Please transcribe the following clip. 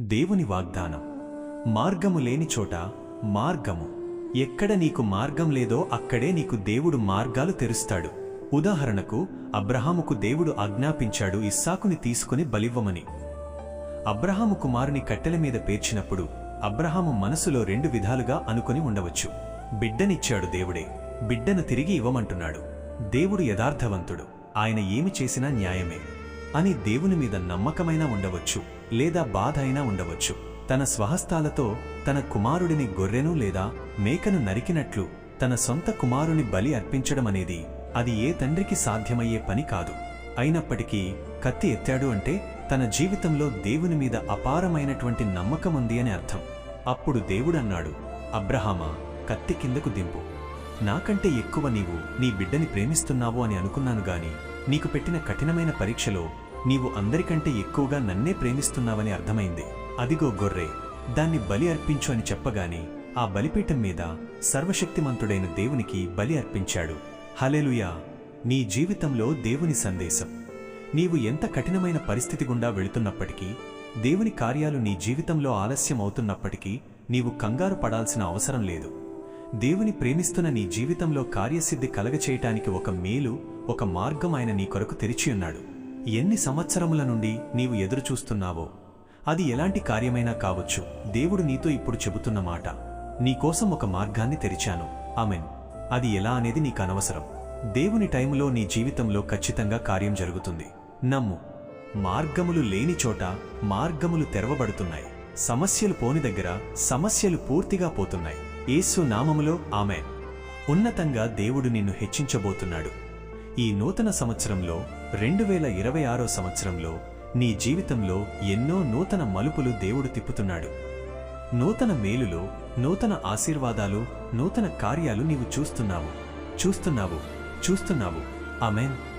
దేవుని వాగ్దానం. మార్గము లేని చోట మార్గము. ఎక్కడ నీకు మార్గం లేదో అక్కడే నీకు దేవుడు మార్గాలు తెరుస్తాడు. ఉదాహరణకు అబ్రహాముకు దేవుడు ఆజ్ఞాపించాడు ఇస్సాకుని తీసుకుని బలివ్వమని. అబ్రహాము కుమారుని కట్టెల మీద పేర్చినప్పుడు అబ్రహాము మనసులో రెండు విధాలుగా అనుకుని ఉండవచ్చు. బిడ్డనిచ్చాడు దేవుడే బిడ్డను తిరిగి ఇవ్వమంటున్నాడు. దేవుడు యథార్థవంతుడు ఆయన ఏమి చేసినా న్యాయమే. అని దేవుని మీద నమ్మకమైనా ఉండవచ్చు లేదా బాధ అయినా ఉండవచ్చు. తన స్వహస్తాలతో తన కుమారుడిని గొర్రెను లేదా మేకను నరికినట్లు తన సొంత కుమారుని బలి అర్పించడమనేది అది ఏ తండ్రికి సాధ్యమయ్యే పని కాదు. అయినప్పటికీ కత్తి ఎత్తాడు అంటే తన జీవితంలో దేవుని మీద అపారమైనటువంటి నమ్మకం ఉంది అని అర్థం. అప్పుడు దేవుడన్నాడు అబ్రహామా కత్తి కిందకు దింపు. నాకంటే ఎక్కువ నీవు నీ బిడ్డని ప్రేమిస్తున్నావు అని అనుకున్నాను గాని నీకు పెట్టిన కఠినమైన పరీక్షలో నీవు అందరికంటే ఎక్కువగా నన్నే ప్రేమిస్తున్నావని అర్థమైంది. అదిగో గొర్రె దాన్ని బలి అర్పించు అని చెప్పగానే ఆ బలిపీఠం మీద సర్వశక్తిమంతుడైన దేవునికి బలి అర్పించాడు. హలెలుయా నీ జీవితంలో దేవుని సందేశం. నీవు ఎంత కఠినమైన పరిస్థితి గుండా వెళుతున్నప్పటికీ దేవుని కార్యాలు నీ జీవితంలో ఆలస్యం అవుతున్నప్పటికీ నీవు కంగారు పడాల్సిన అవసరం లేదు. దేవుని ప్రేమిస్తున్న నీ జీవితంలో కార్యసిద్ధి కలగచేయటానికి ఒక మేలు ఒక మార్గం ఆయన నీ కొరకు తెరిచియున్నాడు ఎన్ని సంవత్సరముల నుండి నీవు ఎదురుచూస్తున్నావో? అది ఎలాంటి కార్యమైనా కావచ్చు. దేవుడు నీతో ఇప్పుడు చెబుతున్న మాట. నీకోసం ఒక మార్గాన్ని తెరిచాను. ఆమెన్. అది ఎలా అనేది నీకు అనవసరం. దేవుని టైములో నీ జీవితంలో ఖచ్చితంగా కార్యం జరుగుతుంది. నమ్ము. మార్గములు లేని చోట మార్గములు తెరవబడుతున్నాయి. సమస్యలు పోని దగ్గర సమస్యలు పూర్తిగా పోతున్నాయి. ఏసు నామములో ఆమె ఉన్నతంగా దేవుడు నిన్ను హెచ్చించబోతున్నాడు. ఈ నూతన సంవత్సరంలో రెండు వేల ఇరవై ఆరో సంవత్సరంలో నీ జీవితంలో ఎన్నో నూతన మలుపులు దేవుడు తిప్పుతున్నాడు. నూతన మేలులో నూతన ఆశీర్వాదాలు నూతన కార్యాలు నీవు చూస్తున్నావు. చూస్తున్నావు. చూస్తున్నావు. అమెన్